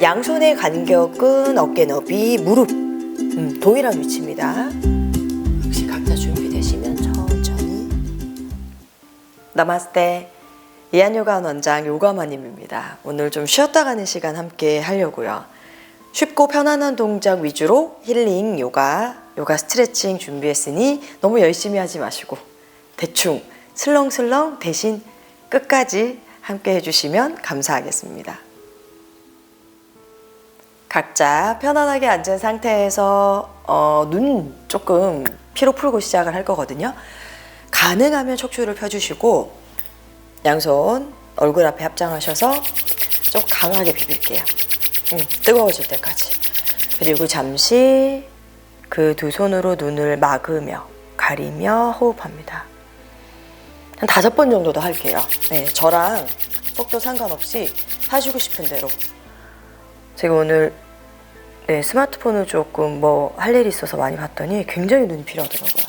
양손의 간격은 어깨 너비, 무릎 음, 동일한 위치입니다. 역시 각자 준비되시면 천천히. 나마스테. 이한요가 원장 요가마님입니다. 오늘 좀 쉬었다 가는 시간 함께 하려고요. 쉽고 편안한 동작 위주로 힐링, 요가, 요가 스트레칭 준비했으니 너무 열심히 하지 마시고 대충 슬렁슬렁 대신 끝까지 함께 해주시면 감사하겠습니다. 각자 편안하게 앉은 상태에서 어, 눈 조금 피로 풀고 시작을 할 거거든요. 가능하면 척추를 펴주시고 양손 얼굴 앞에 합장하셔서 좀 강하게 비빌게요. 음, 뜨거워질 때까지. 그리고 잠시 그 두 손으로 눈을 막으며 가리며 호흡합니다. 한 다섯 번 정도 더 할게요. 네, 저랑 속도 상관없이 하시고 싶은 대로. 제가 오늘 네, 스마트폰을 조금 뭐 할 일이 있어서 많이 봤더니 굉장히 눈이 필요하더라고요.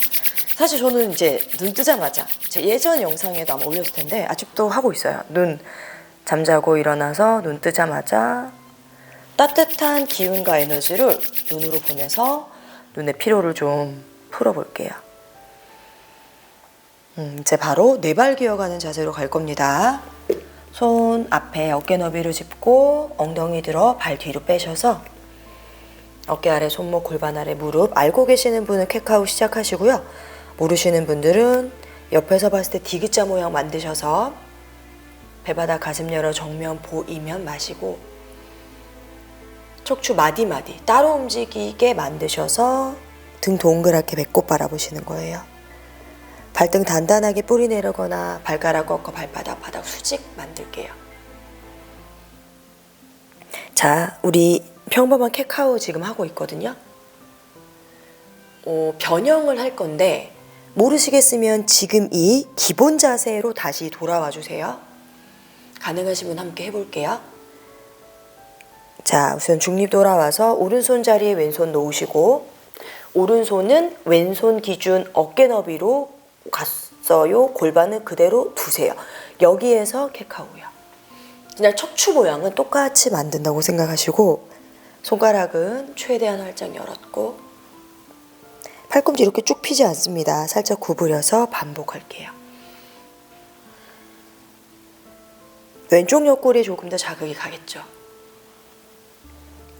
사실 저는 이제 눈 뜨자마자 제 예전 영상에도 아마 올렸을 텐데 아직도 하고 있어요. 눈 잠자고 일어나서 눈 뜨자마자 따뜻한 기운과 에너지를 눈으로 보내서 눈의 피로를 좀 풀어볼게요. 음, 이제 바로 네발 기어가는 자세로 갈 겁니다. 손 앞에 어깨 너비로 짚고 엉덩이 들어 발 뒤로 빼셔서 어깨 아래 손목 골반 아래 무릎 알고 계시는 분은 캣카우 시작하시고요. 모르시는 분들은 옆에서 봤을 때 디귿자 모양 만드셔서 배바닥 가슴 열어 정면 보이면 마시고 척추 마디마디 따로 움직이게 만드셔서 등 동그랗게 배꼽 바라보시는 거예요. 발등 단단하게 뿌리 내려거나 발가락 꺾어 발바닥 바닥 수직 만들게요. 자, 우리 평범한 캣카우 지금 하고 있거든요. 어, 변형을 할 건데 모르시겠으면 지금 이 기본 자세로 다시 돌아와 주세요. 가능하시면 함께 해볼게요. 자, 우선 중립 돌아와서 오른손 자리에 왼손 놓으시고 오른손은 왼손 기준 어깨 너비로 갔어요. 골반은 그대로 두세요. 여기에서 캣카우요. 그냥 척추 모양은 똑같이 만든다고 생각하시고 손가락은 최대한 활짝 열었고 팔꿈치 이렇게 쭉 피지 않습니다. 살짝 구부려서 반복할게요. 왼쪽 옆구리에 조금 더 자극이 가겠죠.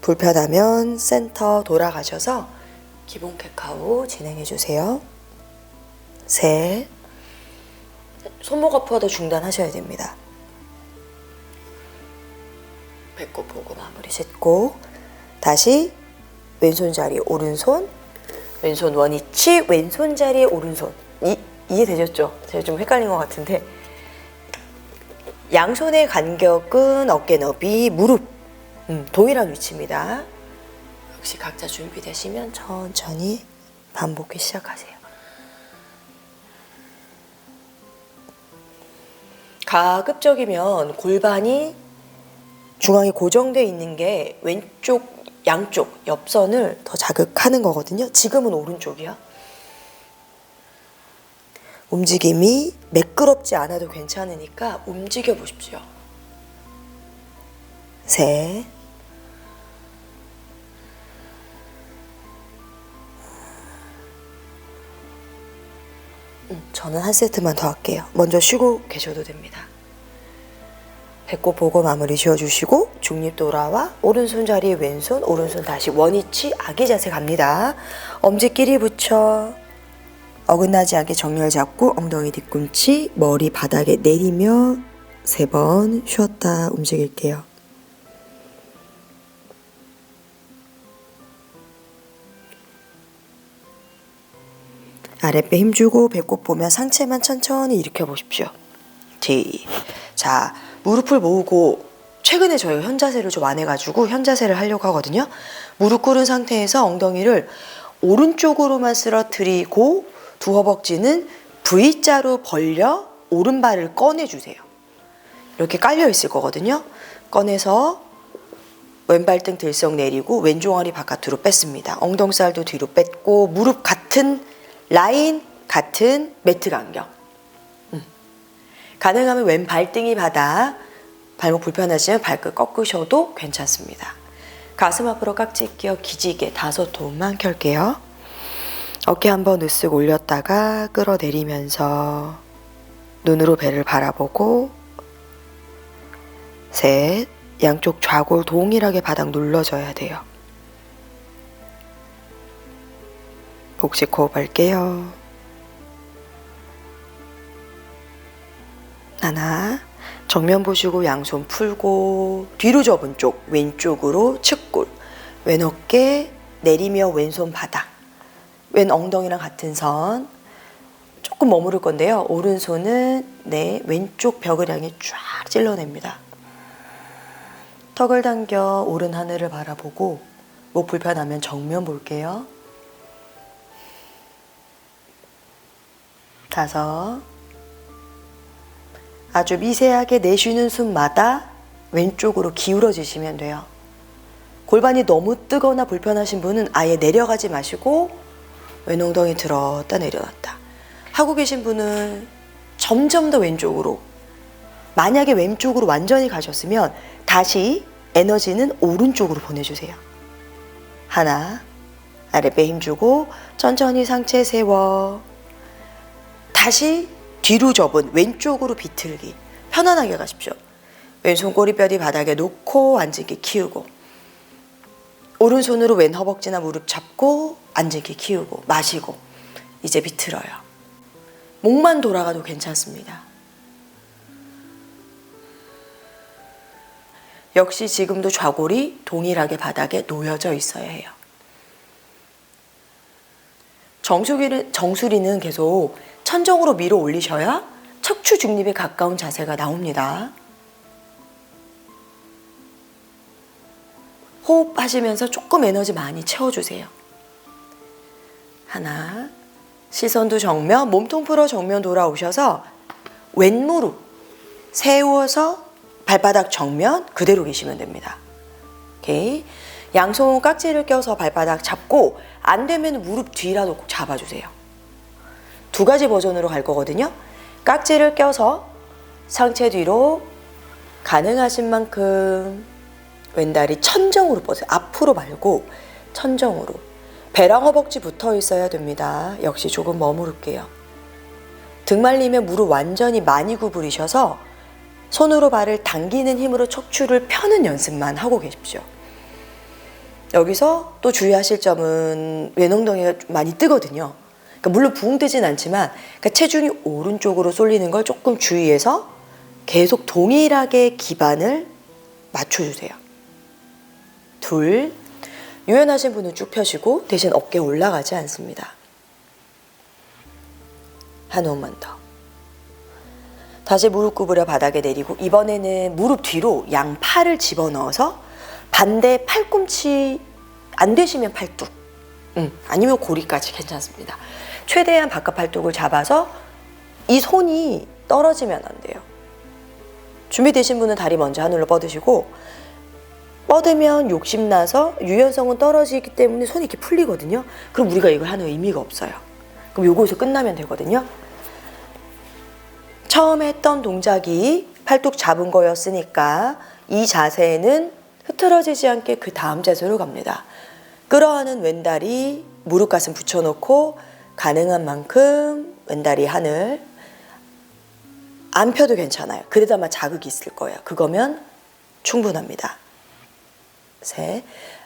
불편하면 센터 돌아가셔서 기본 캣카우 진행해 주세요. 셋. 손목 아파도 중단하셔야 됩니다. 배꼽 보고 마무리 짓고 다시 왼손 자리 오른손 왼손 원위치 왼손 자리에 오른손 이, 이해되셨죠? 제가 좀 헷갈린 것 같은데 양손의 간격은 어깨 너비 무릎 음, 동일한 위치입니다. 역시 각자 준비되시면 천천히 반복해 시작하세요. 가급적이면 골반이 중앙에 고정되어 있는 게 왼쪽, 양쪽, 옆선을 더 자극하는 거거든요. 지금은 오른쪽이야. 움직임이 매끄럽지 않아도 괜찮으니까 움직여 보십시오. 셋. 음, 저는 한 세트만 더 할게요. 먼저 쉬고 계셔도 됩니다. 배꼽 보고 마무리 지어주시고 중립 돌아와 오른손 자리에 왼손 오른손 다시 원위치 아기 자세 갑니다. 엄지끼리 붙여 어긋나지 않게 정렬 잡고 엉덩이 뒤꿈치 머리 바닥에 내리며 세 번 쉬었다 움직일게요. 아랫배 힘주고 배꼽 보며 상체만 천천히 일으켜 보십시오. 뒤. 자, 무릎을 모으고 최근에 저희가 현자세를 좀 안 해가지고 현자세를 하려고 하거든요. 무릎 꿇은 상태에서 엉덩이를 오른쪽으로만 쓰러뜨리고 두 허벅지는 V자로 벌려 오른발을 꺼내주세요. 이렇게 깔려 있을 거거든요. 꺼내서 왼발등 들썩 내리고 왼종아리 바깥으로 뺐습니다. 엉덩살도 뒤로 뺐고 무릎 같은 라인 같은 매트 간격. 음. 가능하면 왼 발등이 바닥 발목 불편하시면 발끝 꺾으셔도 괜찮습니다. 가슴 앞으로 깍지 끼어 기지개 다섯 톤만 켤게요. 어깨 한번 으쓱 올렸다가 끌어내리면서 눈으로 배를 바라보고 셋 양쪽 좌골 동일하게 바닥 눌러줘야 돼요. 복식 호흡 할게요. 하나 정면 보시고 양손 풀고 뒤로 접은 쪽 왼쪽으로 측골 왼 어깨 내리며 왼손 바닥 왼 엉덩이랑 같은 선. 조금 머무를 건데요. 오른손은 내 왼쪽 벽을 향해 쫙 찔러냅니다. 턱을 당겨 오른 하늘을 바라보고 목 불편하면 정면 볼게요 다섯 아주 미세하게 내쉬는 숨마다 왼쪽으로 기울어지시면 돼요. 골반이 너무 뜨거나 불편하신 분은 아예 내려가지 마시고 왼 엉덩이 들었다 내려놨다. 하고 계신 분은 점점 더 왼쪽으로 만약에 왼쪽으로 완전히 가셨으면 다시 에너지는 오른쪽으로 보내주세요. 하나 아랫배 힘주고 천천히 상체 세워 다시 뒤로 접은 왼쪽으로 비틀기 편안하게 가십시오. 왼손 꼬리뼈리 바닥에 놓고 앉은기 키우고 오른손으로 왼 허벅지나 무릎 잡고 앉은기 키우고 마시고 이제 비틀어요. 목만 돌아가도 괜찮습니다. 역시 지금도 좌골이 동일하게 바닥에 놓여져 있어야 해요. 정수리는, 정수리는 계속 천정으로 밀어 올리셔야 척추 중립에 가까운 자세가 나옵니다. 호흡하시면서 조금 에너지 많이 채워주세요. 하나, 시선도 정면, 몸통 풀어 정면 돌아오셔서 왼무릎 세워서 발바닥 정면 그대로 계시면 됩니다. 오케이. 양손 깍지를 껴서 발바닥 잡고 안 되면 무릎 뒤라도 꼭 잡아주세요. 두 가지 버전으로 갈 거거든요. 깍지를 껴서 상체 뒤로 가능하신 만큼 왼다리 천정으로 뻗어요. 앞으로 말고 천정으로. 배랑 허벅지 붙어 있어야 됩니다. 역시 조금 머무를게요. 등 말리면 무릎 완전히 많이 구부리셔서 손으로 발을 당기는 힘으로 척추를 펴는 연습만 하고 계십시오. 여기서 또 주의하실 점은 왼 엉덩이가 좀 많이 뜨거든요. 그러니까 물론 붕 뜨진 않지만 그러니까 체중이 오른쪽으로 쏠리는 걸 조금 주의해서 계속 동일하게 기반을 맞춰주세요. 둘, 유연하신 분은 쭉 펴시고 대신 어깨 올라가지 않습니다. 한 호흡만 더. 다시 무릎 구부려 바닥에 내리고 이번에는 무릎 뒤로 양 팔을 집어넣어서 반대 팔꿈치 안 되시면 팔뚝 음, 아니면 고리까지 괜찮습니다. 최대한 바깥 팔뚝을 잡아서 이 손이 떨어지면 안 돼요. 준비되신 분은 다리 먼저 하늘로 뻗으시고 뻗으면 욕심나서 유연성은 떨어지기 때문에 손이 이렇게 풀리거든요. 그럼 우리가 이걸 하는 의미가 없어요. 그럼 요거에서 끝나면 되거든요. 처음 했던 동작이 팔뚝 잡은 거였으니까 이 자세는 흐트러지지 않게 그 다음 자세로 갑니다. 끌어안은 왼다리 무릎 가슴 붙여놓고 가능한 만큼 왼다리 하늘 안 펴도 괜찮아요. 그래도 아 자극이 있을 거예요. 그거면 충분합니다. 셋.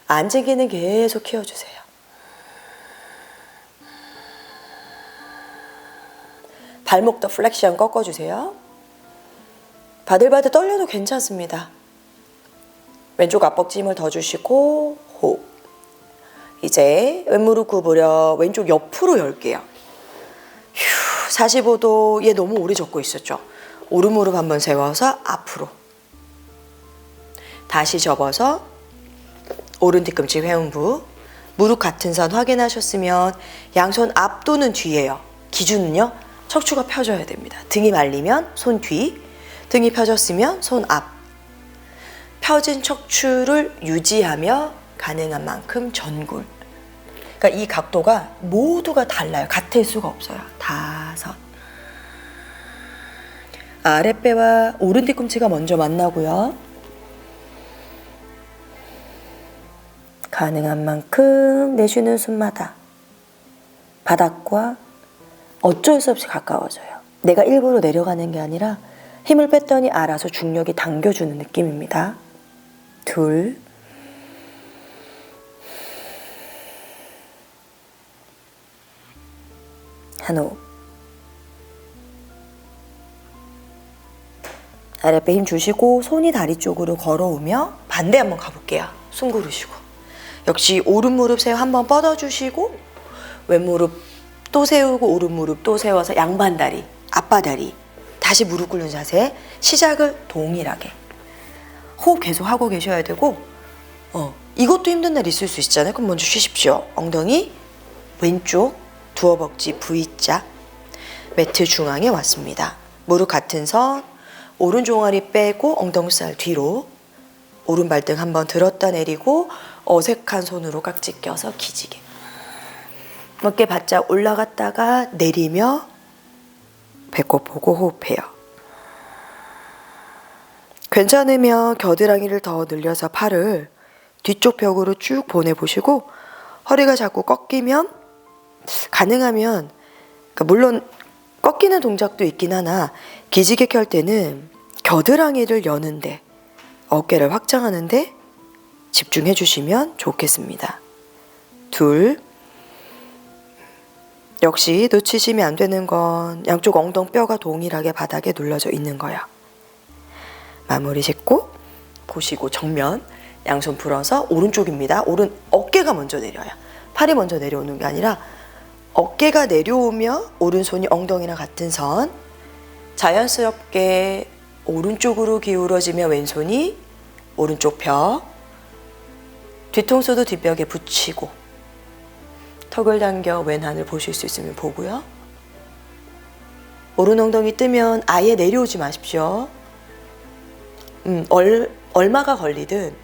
앉으기는 계속 키워주세요. 발목도 플렉션 꺾어주세요. 바들바들 떨려도 괜찮습니다. 왼쪽 앞벅지 힘을 더 주시고. 이제 왼무릎 구부려 왼쪽 옆으로 열게요. 휴, 45도 얘 너무 오래 젖고 있었죠. 오른무릎 한번 세워서 앞으로. 다시 접어서 오른 뒤꿈치 회음부. 무릎 같은 선 확인하셨으면 양손 앞 또는 뒤에요. 기준은요. 척추가 펴져야 됩니다. 등이 말리면 손 뒤, 등이 펴졌으면 손 앞. 펴진 척추를 유지하며 가능한 만큼 전굴. 그러니까 이 각도가 모두가 달라요. 같을 수가 없어요. 다섯. 아랫배와 오른 뒤꿈치가 먼저 만나고요. 가능한 만큼 내쉬는 숨마다 바닥과 어쩔 수 없이 가까워져요. 내가 일부러 내려가는 게 아니라 힘을 뺐더니 알아서 중력이 당겨주는 느낌입니다. 둘, 한 호흡. 아랫배 힘 주시고 손이 다리 쪽으로 걸어오며 반대 한번 가볼게요. 숨 고르시고. 역시 오른 무릎 세워 한번 뻗어주시고 왼 무릎 또 세우고 오른 무릎 또 세워서 양반 다리, 앞바 다리 다시 무릎 꿇는 자세 시작을 동일하게 호흡 계속 하고 계셔야 되고 어 이것도 힘든 날 있을 수 있잖아요. 그럼 먼저 쉬십시오. 엉덩이 왼쪽 두어벅지 V자 매트 중앙에 왔습니다. 무릎 같은 선 오른 종아리 빼고 엉덩살 뒤로 오른 발등 한번 들었다 내리고 어색한 손으로 깍지 껴서 기지개 어깨 바짝 올라갔다가 내리며 배꼽 보고 호흡해요. 괜찮으면 겨드랑이를 더 늘려서 팔을 뒤쪽 벽으로 쭉 보내보시고 허리가 자꾸 꺾이면 가능하면 그러니까 물론 꺾이는 동작도 있긴 하나 기지개 켤 때는 겨드랑이를 여는데 어깨를 확장하는데 집중해 주시면 좋겠습니다. 둘 역시 놓치시면 안 되는 건 양쪽 엉덩뼈가 동일하게 바닥에 눌러져 있는 거야. 마무리 짓고 보시고 정면 양손 풀어서 오른쪽입니다. 오른 어깨가 먼저 내려요. 팔이 먼저 내려오는 게 아니라 어깨가 내려오며 오른손이 엉덩이랑 같은 선 자연스럽게 오른쪽으로 기울어지며 왼손이 오른쪽 벽 뒤통수도 뒷벽에 붙이고 턱을 당겨 왼 하늘 보실 수 있으면 보고요. 오른 엉덩이 뜨면 아예 내려오지 마십시오. 음, 얼, 얼마가 걸리든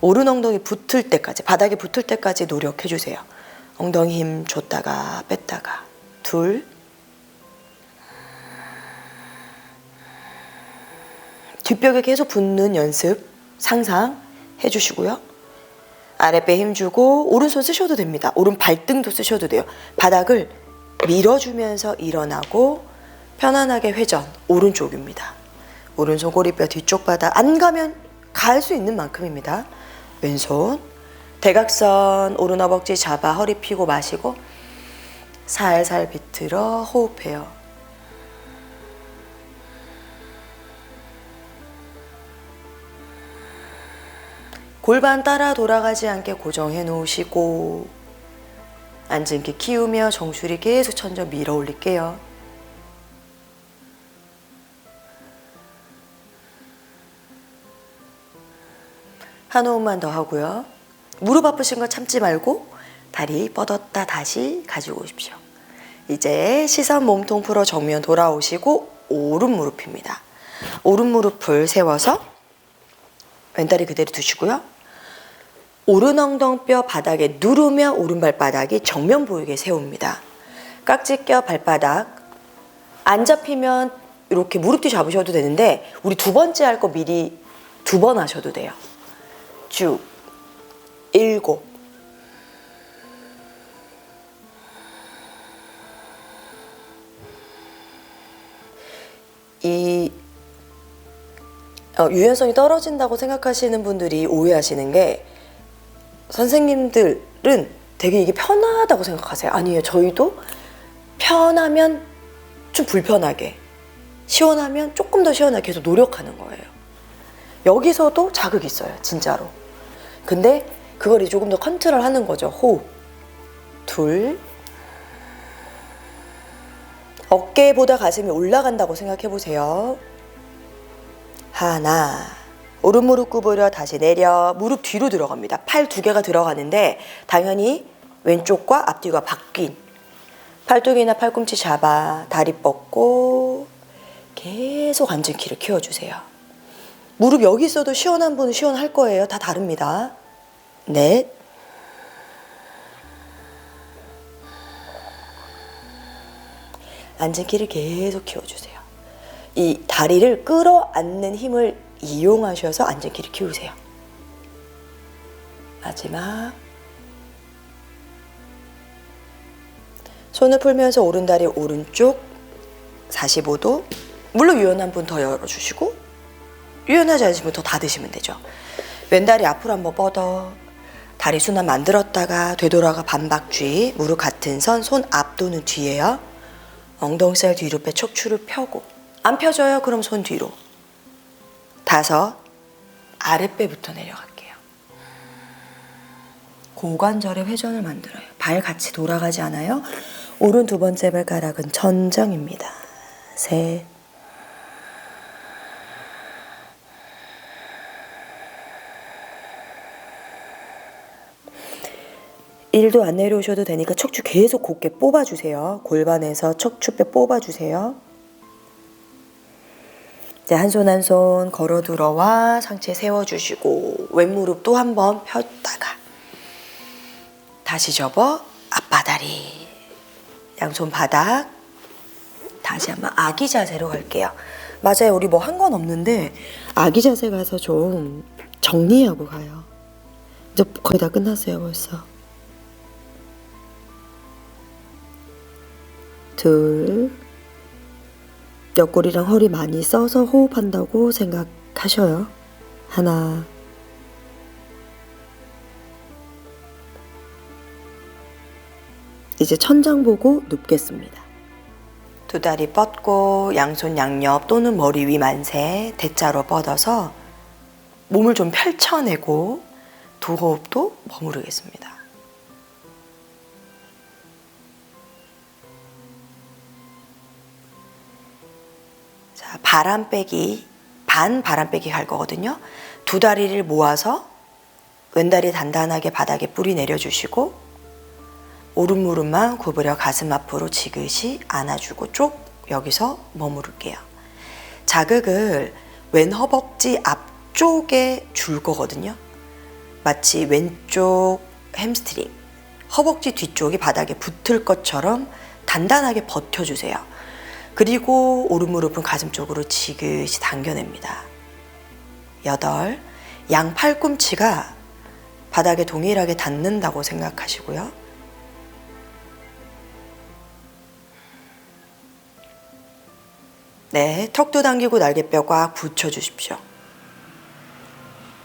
오른 엉덩이 붙을 때까지 바닥에 붙을 때까지 노력해 주세요. 엉덩이 힘 줬다가 뺐다가 둘 뒷벽에 계속 붙는 연습 상상 해주시고요. 아랫배 힘 주고 오른손 쓰셔도 됩니다. 오른 발등도 쓰셔도 돼요. 바닥을 밀어주면서 일어나고 편안하게 회전 오른쪽입니다. 오른손 고리뼈 뒤쪽 바닥 안 가면 갈 수 있는 만큼입니다. 왼손 대각선 오른 허벅지 잡아 허리 펴고 마시고 살살 비틀어 호흡해요. 골반 따라 돌아가지 않게 고정해 놓으시고 앉은 키 키우며 정수리 계속 천천 밀어 올릴게요. 한 호흡만 더 하고요. 무릎 아프신 거 참지 말고 다리 뻗었다 다시 가지고 오십시오. 이제 시선 몸통 풀어 정면 돌아오시고 오른 무릎입니다. 오른 무릎을 세워서 왼다리 그대로 두시고요. 오른 엉덩뼈 바닥에 누르며 오른발바닥이 정면 보이게 세웁니다. 깍지 껴 발바닥 안 잡히면 이렇게 무릎 뒤 잡으셔도 되는데 우리 두 번째 할 거 미리 두 번 하셔도 돼요. 쭉 일곱 이 어, 유연성이 떨어진다고 생각하시는 분들이 오해하시는 게 선생님들은 되게 이게 편하다고 생각하세요. 아니에요. 저희도 편하면 좀 불편하게, 시원하면 조금 더 시원하게 계속 노력하는 거예요. 여기서도 자극이 있어요. 진짜로. 근데 그걸 조금 더 컨트롤 하는 거죠. 호흡. 둘. 어깨보다 가슴이 올라간다고 생각해 보세요. 하나. 오른 무릎 구부려 다시 내려 무릎 뒤로 들어갑니다. 팔 두 개가 들어가는데 당연히 왼쪽과 앞뒤가 바뀐 팔뚝이나 팔꿈치 잡아 다리 뻗고 계속 앉은 키를 키워주세요. 무릎 여기 있어도 시원한 분은 시원할 거예요. 다 다릅니다. 넷. 앉은 키를 계속 키워주세요. 이 다리를 끌어안는 힘을 이용하셔서 앉은 키를 키우세요. 마지막. 손을 풀면서 오른다리 오른쪽 45도. 물론 유연한 분 더 열어주시고 유연하지 않으신 분 더 닫으시면 되죠. 왼다리 앞으로 한번 뻗어. 다리 순환 만들었다가 되돌아가 반박쥐. 무릎 같은 선, 손 앞도는 뒤에요. 엉덩이살 뒤로 빼 척추를 펴고. 안 펴져요? 그럼 손 뒤로. 다섯. 아랫배부터 내려갈게요. 고관절의 회전을 만들어요. 발 같이 돌아가지 않아요. 오른 두 번째 발가락은 전정입니다. 셋. 일도 안 내려오셔도 되니까 척추 계속 곧게 뽑아주세요. 골반에서 척추뼈 뽑아주세요. 이제 한 손 한 손 걸어 들어와 상체 세워주시고 왼무릎 또 한 번 폈다가 다시 접어 앞바다리 양손 바닥 다시 한번 아기 자세로 갈게요. 맞아요. 우리 뭐 한 건 없는데 아기 자세 가서 좀 정리하고 가요. 이제 거의 다 끝났어요 벌써. 둘 옆구리랑 허리 많이 써서 호흡한다고 생각하셔요. 하나 이제 천장 보고 눕겠습니다. 두 다리 뻗고 양손 양옆 또는 머리 위 만세 대자로 뻗어서 몸을 좀 펼쳐내고 두 호흡도 머무르겠습니다. 바람 빼기, 반 바람 빼기 갈 거거든요. 두 다리를 모아서 왼다리 단단하게 바닥에 뿌리 내려주시고 오른 무릎만 구부려 가슴 앞으로 지그시 안아주고 쭉 여기서 머무를게요. 자극을 왼 허벅지 앞쪽에 줄 거거든요. 마치 왼쪽 햄스트링, 허벅지 뒤쪽이 바닥에 붙을 것처럼 단단하게 버텨주세요. 그리고 오른 무릎은 가슴 쪽으로 지그시 당겨냅니다. 여덟, 양 팔꿈치가 바닥에 동일하게 닿는다고 생각하시고요. 네, 턱도 당기고 날개뼈 꽉 붙여주십시오.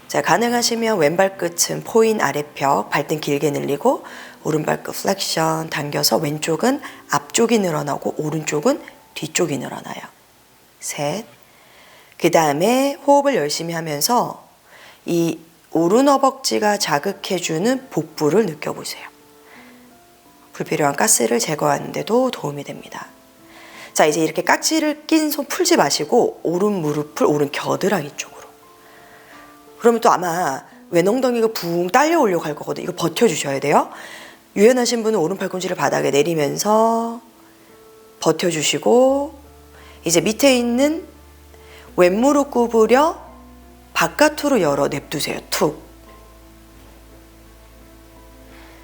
자, 가능하시면 왼발 끝은 포인 아래펴, 발등 길게 늘리고 오른발 끝 플렉션 당겨서 왼쪽은 앞쪽이 늘어나고 오른쪽은 뒤쪽이 늘어나요. 셋. 그 다음에 호흡을 열심히 하면서 이 오른 허벅지가 자극해주는 복부를 느껴보세요. 불필요한 가스를 제거하는데도 도움이 됩니다. 자, 이제 이렇게 깍지를 낀 손 풀지 마시고 오른 무릎을 오른 겨드랑이 쪽으로. 그러면 또 아마 왼 엉덩이가 붕 딸려 올려고 할 거거든요. 이거 버텨주셔야 돼요. 유연하신 분은 오른 팔꿈치를 바닥에 내리면서 버텨주시고 이제 밑에 있는 왼무릎 구부려 바깥으로 열어 냅두세요. 툭.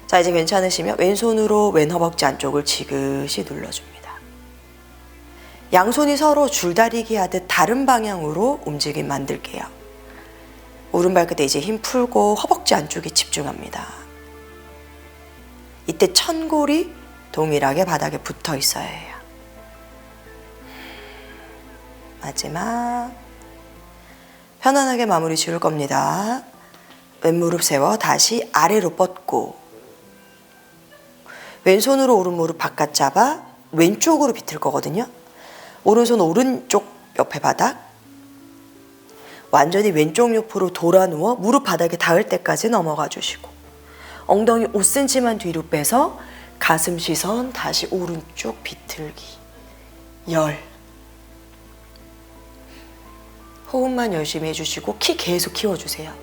자, 이제 괜찮으시면 왼손으로 왼 허벅지 안쪽을 지그시 눌러줍니다. 양손이 서로 줄다리기 하듯 다른 방향으로 움직임 만들게요. 오른발 끝에 이제 힘 풀고 허벅지 안쪽에 집중합니다. 이때 천골이 동일하게 바닥에 붙어 있어야 해요. 마지막. 편안하게 마무리 지을 겁니다. 왼무릎 세워 다시 아래로 뻗고. 왼손으로 오른무릎 바깥 잡아 왼쪽으로 비틀 거거든요. 오른손 오른쪽 옆에 바닥. 완전히 왼쪽 옆으로 돌아 누워 무릎 바닥에 닿을 때까지 넘어가 주시고. 엉덩이 5cm만 뒤로 빼서 가슴 시선 다시 오른쪽 비틀기. 열 호흡만 열심히 해주시고 키 계속 키워주세요.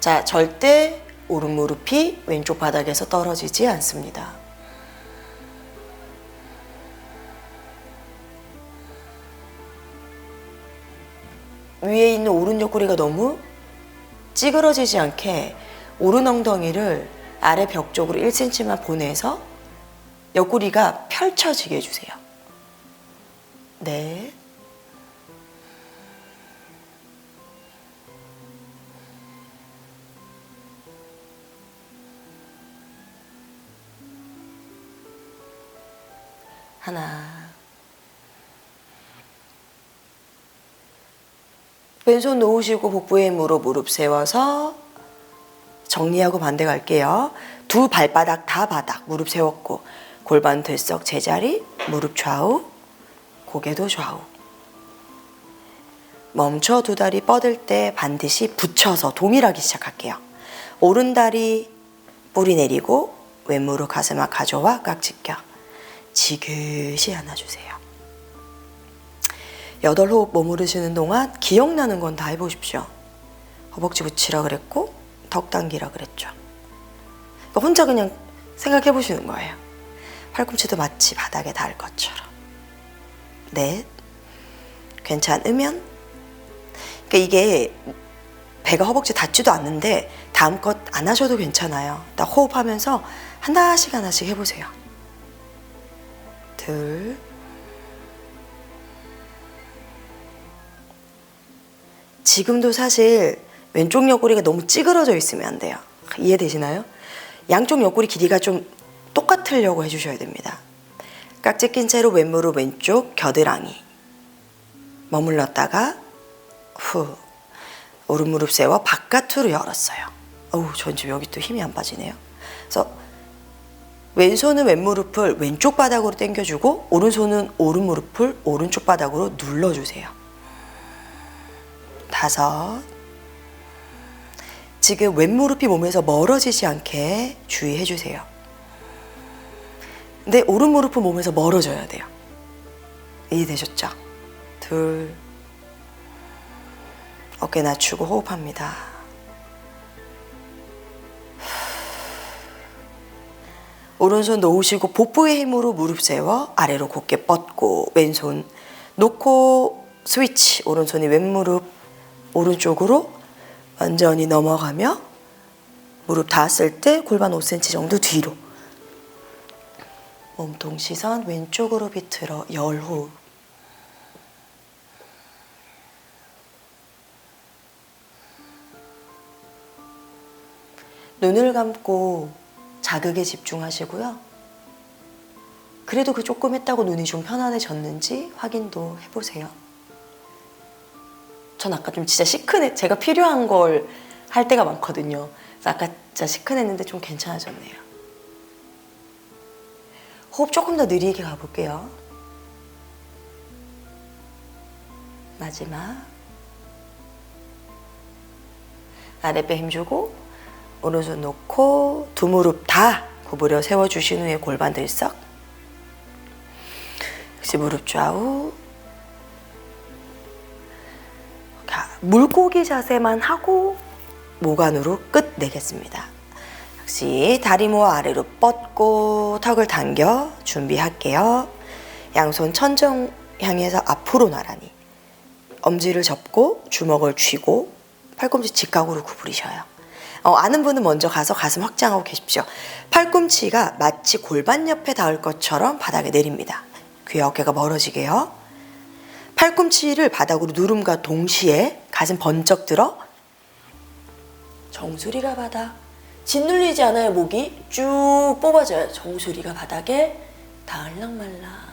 자, 절대 오른 무릎이 왼쪽 바닥에서 떨어지지 않습니다. 위에 있는 오른 옆구리가 너무 찌그러지지 않게 오른 엉덩이를 아래 벽 쪽으로 1cm만 보내서 옆구리가 펼쳐지게 해주세요. 네. 하나. 왼손 놓으시고 복부에 무릎 무릎 세워서 정리하고 반대 갈게요. 두 발바닥 다 바닥 무릎 세웠고 골반 들썩 제자리 무릎 좌우 고개도 좌우 멈춰 두 다리 뻗을 때 반드시 붙여서 동일하게 시작할게요. 오른 다리 뿌리 내리고 왼무릎 가슴 앞 가져와 깍 지켜 지그시 안아주세요. 여덟 호흡 머무르시는 동안 기억나는 건 다 해보십시오. 허벅지 붙이라 그랬고 덕 당기라 그랬죠. 그러니까 혼자 그냥 생각해 보시는 거예요. 팔꿈치도 마치 바닥에 닿을 것처럼. 넷. 괜찮으면. 그러니까 이게 배가 허벅지 닿지도 않는데 다음 것안 하셔도 괜찮아요. 딱 호흡하면서 하나씩 하나씩 해보세요. 둘. 지금도 사실 왼쪽 옆구리가 너무 찌그러져 있으면 안 돼요. 이해되시나요? 양쪽 옆구리 길이가 좀 똑같으려고 해주셔야 됩니다. 깍지 낀 채로 왼무릎 왼쪽 겨드랑이 머물렀다가 후 오른 무릎 세워 바깥으로 열었어요. 어우 전 지금 여기 또 힘이 안 빠지네요. 그래서 왼손은 왼무릎을 왼쪽 바닥으로 당겨주고 오른손은 오른 무릎을 오른쪽 바닥으로 눌러주세요. 다섯 지금 왼무릎이 몸에서 멀어지지 않게 주의해 주세요. 근데 오른 무릎은 몸에서 멀어져야 돼요. 이해되셨죠? 둘 어깨 낮추고 호흡합니다. 오른손 놓으시고 복부의 힘으로 무릎 세워 아래로 곧게 뻗고 왼손 놓고 스위치 오른손이 왼무릎 오른쪽으로 완전히 넘어가며 무릎 닿았을 때 골반 5cm 정도 뒤로. 몸통 시선 왼쪽으로 비틀어 열 호흡 눈을 감고 자극에 집중하시고요. 그래도 그 조금 했다고 눈이 좀 편안해졌는지 확인도 해보세요. 전 아까 좀 진짜 시큰해, 제가 필요한 걸 할 때가 많거든요. 그래서 아까 진짜 시큰했는데 좀 괜찮아졌네요. 호흡 조금 더 느리게 가볼게요. 마지막. 아랫배 힘주고 오른손 놓고 두 무릎 다 구부려 세워주신 후에 골반 들썩. 역시 무릎 좌우. 자, 물고기 자세만 하고 모관으로 끝 내겠습니다. 역시 다리 모아 아래로 뻗고 턱을 당겨 준비할게요. 양손 천정 향해서 앞으로 나란히. 엄지를 접고 주먹을 쥐고 팔꿈치 직각으로 구부리셔요. 어, 아는 분은 먼저 가서 가슴 확장하고 계십시오. 팔꿈치가 마치 골반 옆에 닿을 것처럼 바닥에 내립니다. 귀 어깨가 멀어지게요. 팔꿈치를 바닥으로 누름과 동시에 가슴 번쩍 들어 정수리가 바닥 짓눌리지 않아요 목이 쭉 뽑아져요 정수리가 바닥에 닿을랑말랑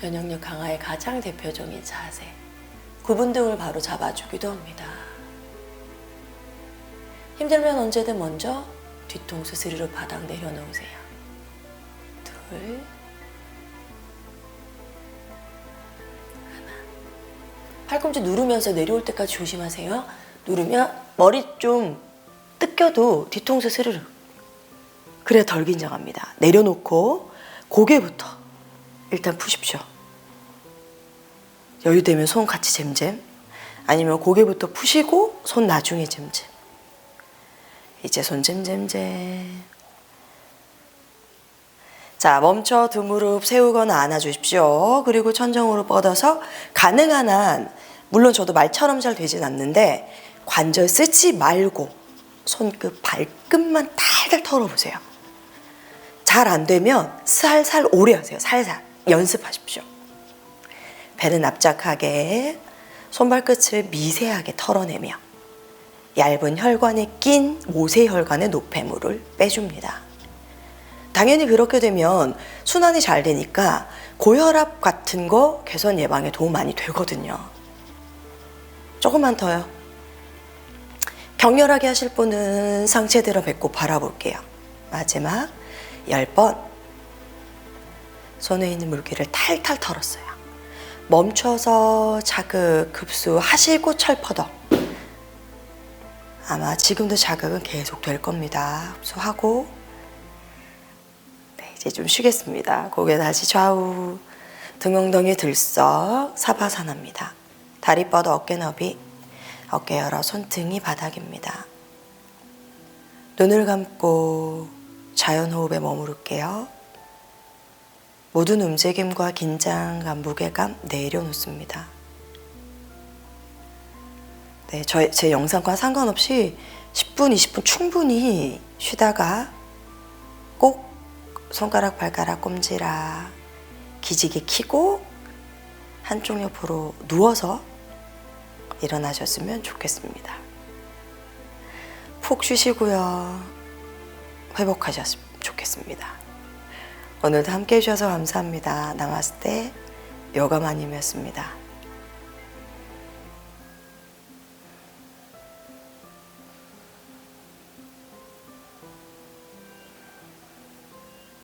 면역력 강화의 가장 대표적인 자세 구분 등을 바로 잡아주기도 합니다 힘들면 언제든 먼저 뒤통수 스르르 바닥 내려놓으세요 둘 팔꿈치 누르면서 내려올 때까지 조심하세요. 누르면 머리 좀 뜯겨도 뒤통수 스르르. 그래야 덜 긴장합니다. 내려놓고 고개부터 일단 푸십시오. 여유 되면 손 같이 잼잼. 아니면 고개부터 푸시고 손 나중에 잼잼. 이제 손 잼잼잼. 자, 멈춰 두 무릎 세우거나 안아주십시오. 그리고 천정으로 뻗어서 가능한 한, 물론 저도 말처럼 잘 되진 않는데, 관절 쓰지 말고 손끝, 발끝만 달달 털어보세요. 잘 안 되면 살살 오래 하세요. 살살. 연습하십시오. 배는 납작하게, 손발끝을 미세하게 털어내며, 얇은 혈관에 낀 모세혈관의 노폐물을 빼줍니다. 당연히 그렇게 되면 순환이 잘 되니까 고혈압 같은 거 개선 예방에 도움 많이 되거든요. 조금만 더요. 격렬하게 하실 분은 상체 들어 뱉고 바라볼게요. 마지막 10번. 손에 있는 물기를 탈탈 털었어요. 멈춰서 자극 흡수하시고 철퍼덕. 아마 지금도 자극은 계속 될 겁니다. 흡수하고 네, 이제 좀 쉬겠습니다. 고개 다시 좌우 등 엉덩이 들썩 사바산합니다. 다리 뻗어 어깨 너비 어깨 열어 손등이 바닥입니다. 눈을 감고 자연 호흡에 머무를게요. 모든 움직임과 긴장감, 무게감 내려놓습니다. 네, 저, 제 영상과 상관없이 10분, 20분 충분히 쉬다가 꼭 손가락, 발가락, 꼼지락, 기지개 키고 한쪽 옆으로 누워서 일어나셨으면 좋겠습니다. 푹 쉬시고요. 회복하셨으면 좋겠습니다. 오늘도 함께 해주셔서 감사합니다. 나마스테 요가마님이었습니다.